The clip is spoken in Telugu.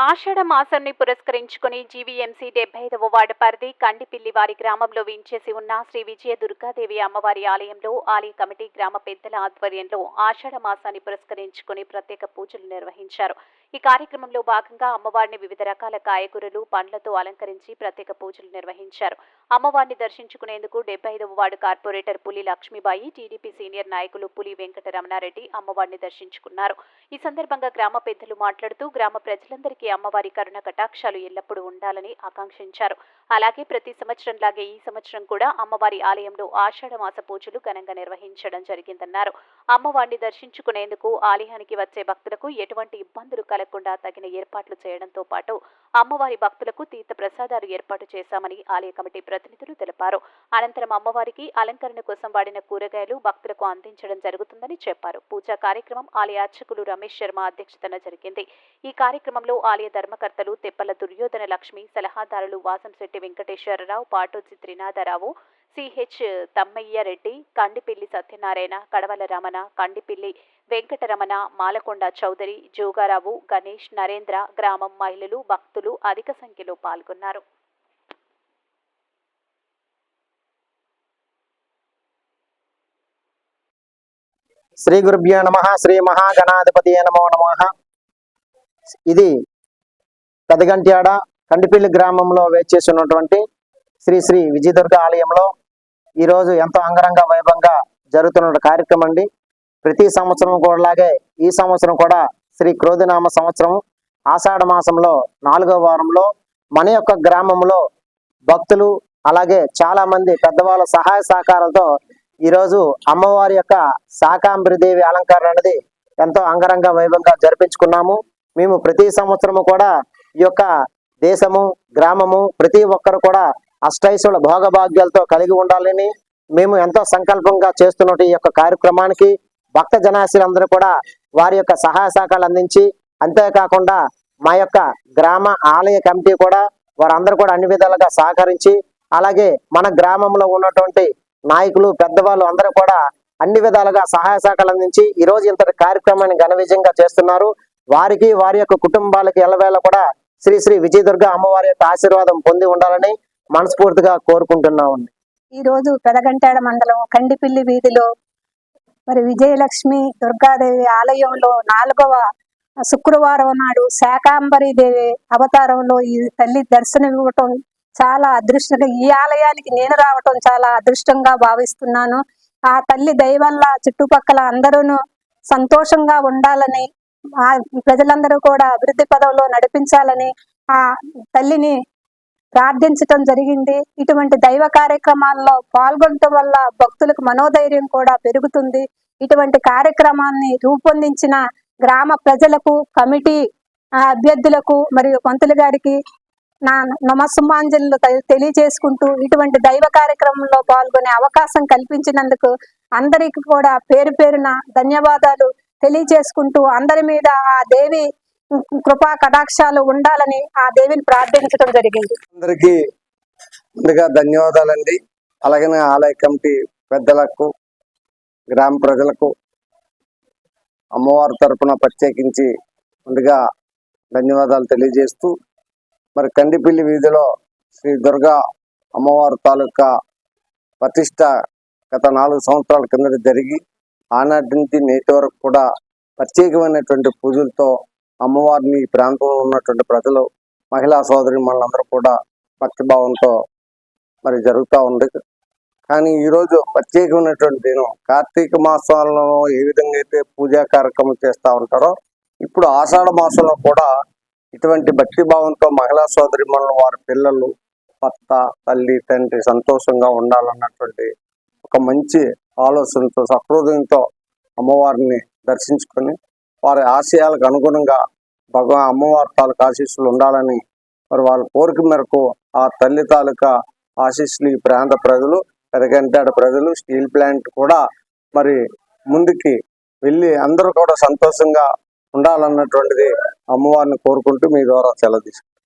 ఆషాఢ మాసాన్ని పురస్కరించుకుని జీవీఎంసీ డెబ్బై ఐదవ వార్డు పరిధి కండిపిల్లి వారి గ్రామంలో వించేసి ఉన్న శ్రీ విజయ దుర్గాదేవి అమ్మవారి ఆలయంలో ఆలయ కమిటీ గ్రామ పెద్దల ఆధ్వర్యంలో ఆషాఢ మాసాన్ని పురస్కరించుకుని ప్రత్యేక పూజలు నిర్వహించారు. ఈ కార్యక్రమంలో భాగంగా అమ్మవారిని వివిధ రకాల కాయగూరలు పండ్లతో అలంకరించి ప్రత్యేక పూజలు నిర్వహించారు. అమ్మవారిని దర్శించుకునేందుకు డెబ్బై ఐదవ వార్డు కార్పొరేటర్ పులి లక్ష్మీబాయి టీడీపీ సీనియర్ నాయకులు పులి వెంకటరమణారెడ్డి అమ్మవారిని దర్శించుకున్నారు. ఈ సందర్భంగా గ్రామ పెద్దలు మాట్లాడుతూ గ్రామ ప్రజలందరికీ అమ్మవారి కరుణ కటాక్షాలు ఎల్లప్పుడూ ఉండాలని ఆకాంక్షించారు. అలాగే ప్రతి సంవత్సరం లాగే ఈ సంవత్సరం కూడా అమ్మవారి ఆలయంలో ఆషాఢ మాస పూజలు ఘనంగా నిర్వహించడం జరిగిందన్నారు. అమ్మవారిని దర్శించుకునేందుకు ఆలయానికి వచ్చే భక్తులకు ఎటువంటి ఇబ్బందులు కలగకుండా తగిన ఏర్పాట్లు చేయడంతో పాటు అమ్మవారి భక్తులకు తీర్థ ప్రసాదాలు ఏర్పాటు చేశామని ఆలయ కమిటీ ప్రతినిధులు తెలిపారు. అనంతరం అమ్మవారికి అలంకరణ కోసం వాడిన కూరగాయలు భక్తులకు అందించడం జరుగుతుందని చెప్పారు. పూజా కార్యక్రమం ఆలయ అర్చకులు రమేష్ శర్మ అధ్యక్షతన జరిగింది. ఈ కార్యక్రమంలో ఆలయ ధర్మకర్తలు తెప్పల దుర్యోధన లక్ష్మి సలహాదారులు వాసంశెట్టి వెంకటేశ్వరరావు పాటోజి త్రినాథరావు సిహెచ్ తమ్మయ్య రెడ్డి కండిపిల్లి సత్యనారాయణ కడవల రమణ కండిపిల్లి వెంకటరమణ మాలకొండ చౌదరి జోగారావు గణేష్ నరేంద్ర గ్రామం మహిళలు భక్తులు అధిక సంఖ్యలో పాల్గొన్నారు. శ్రీ గురుభ్యో నమ శ్రీ మహాగణాధిపతి నమో నమ. ఇది పెదగంట్యాడ కండిపల్లి గ్రామంలో వేచేసి ఉన్నటువంటి శ్రీ శ్రీ విజయదుర్గ ఆలయంలో ఈరోజు ఎంతో అంగరంగ వైభవంగా జరుగుతున్న కార్యక్రమం అండి. ప్రతి సంవత్సరం కూడాలాగే ఈ సంవత్సరం కూడా శ్రీ క్రోధినామ సంవత్సరం ఆషాఢ మాసంలో నాలుగో వారంలో మన యొక్క గ్రామంలో భక్తులు అలాగే చాలా మంది పెద్దవాళ్ళ సహాయ సహకారాలతో ఈరోజు అమ్మవారి యొక్క శాకాంబరిదేవి అలంకరణ అనేది ఎంతో అంగరంగ వైభవంగా జరిపించుకున్నాము. మేము ప్రతి సంవత్సరము కూడా ఈ యొక్క దేశము గ్రామము ప్రతి ఒక్కరు కూడా అష్టైశ్వర భోగభాగ్యాలతో కలిగి ఉండాలని మేము ఎంతో సంకల్పంగా చేస్తున్నట్టు ఈ యొక్క కార్యక్రమానికి భక్త జనాశీలందరూ కూడా వారి యొక్క సహాయ సహకారాలు అందించి అంతేకాకుండా మా యొక్క గ్రామ ఆలయ కమిటీ కూడా వారందరూ కూడా అన్ని విధాలుగా సహకరించి అలాగే మన గ్రామంలో ఉన్నటువంటి నాయకులు పెద్దవాళ్ళు అందరూ కూడా అన్ని విధాలుగా సహాయ సహకారాలు అందించి ఈ రోజు ఇంతటి కార్యక్రమాన్ని ఘన విజయంగా చేస్తున్నారు. వారికి వారి యొక్క కుటుంబాలకి ఎల్లవేళ కూడా శ్రీ శ్రీ విజయదుర్గ అమ్మవారి యొక్క ఆశీర్వాదం పొంది ఉండాలని మనస్ఫూర్తిగా కోరుకుంటున్నామండి. ఈ రోజు పెదగంటాడ మండలం కండిపిల్లి వీధిలో మరి విజయలక్ష్మి దుర్గాదేవి ఆలయంలో నాలుగవ శుక్రవారం నాడు శాకాంబరి దేవి అవతారంలో ఈ తల్లి దర్శనం ఇవ్వటం చాలా అదృష్టంగా ఈ ఆలయానికి నేను రావటం చాలా అదృష్టంగా భావిస్తున్నాను. ఆ తల్లి దయ వల్ల చుట్టుపక్కల అందరూ సంతోషంగా ఉండాలని ఆ ప్రజలందరూ కూడా అభివృద్ధి పదవిలో నడిపించాలని ఆ తల్లిని ప్రార్థించటం జరిగింది. ఇటువంటి దైవ కార్యక్రమాల్లో పాల్గొనటం వల్ల భక్తులకు మనోధైర్యం కూడా పెరుగుతుంది. ఇటువంటి కార్యక్రమాన్ని రూపొందించిన గ్రామ ప్రజలకు కమిటీ అభ్యర్థులకు మరియు పంతులు గారికి నా నమస్సుమాంజలు తెలియజేసుకుంటూ ఇటువంటి దైవ కార్యక్రమంలో పాల్గొనే అవకాశం కల్పించినందుకు అందరికి కూడా పేరు పేరున ధన్యవాదాలు తెలియజేసుకుంటూ అందరి మీద ఆ దేవి కృపా కటాక్షాలు ఉండాలని ఆ దేవిని ప్రార్థించడం జరిగింది. అందరికీ ముందుగా ధన్యవాదాలండి. అలాగే ఆలయ కమిటీ పెద్దలకు గ్రామ ప్రజలకు అమ్మవారి తరపున ప్రత్యేకించి ముందుగా ధన్యవాదాలు తెలియజేస్తూ మరి కండిపిల్లి వీధిలో శ్రీ దుర్గా అమ్మవారి తాలూకా ప్రతిష్ట గత నాలుగు సంవత్సరాల కిందట జరిగి ఆనాటి నుంచి నేటి వరకు కూడా ప్రత్యేకమైనటువంటి పూజలతో అమ్మవారిని ఈ ప్రాంతంలో ఉన్నటువంటి ప్రజలు మహిళా సోదరి మనందరూ కూడా భక్తిభావంతో మరి జరుగుతూ ఉంది. కానీ ఈరోజు ప్రత్యేకమైనటువంటి దినం. కార్తీక మాసాలలో ఏ విధంగా అయితే పూజా కార్యక్రమం చేస్తూ ఉంటారో ఇప్పుడు ఆషాఢ మాసంలో కూడా ఇటువంటి భక్తిభావంతో మహిళా సోదరి వారి పిల్లలు భర్త తల్లి తండ్రి సంతోషంగా ఉండాలన్నటువంటి ఒక మంచి ఆలోచనతో సహృదయంతో అమ్మవారిని దర్శించుకొని వారి ఆశయాలకు అనుగుణంగా భగవాన్ అమ్మవారి తాలూకా ఆశీస్సులు ఉండాలని మరి వాళ్ళ కోరిక మేరకు ఆ తల్లి తాలూకా ఆశీస్సులు ఈ ప్రాంత ప్రజలు పెదగంటాడ ప్రజలు స్టీల్ ప్లాంట్ కూడా మరి ముందుకి వెళ్ళి అందరూ కూడా సంతోషంగా ఉండాలన్నటువంటిది అమ్మవారిని కోరుకుంటూ మీ ద్వారా సెలవు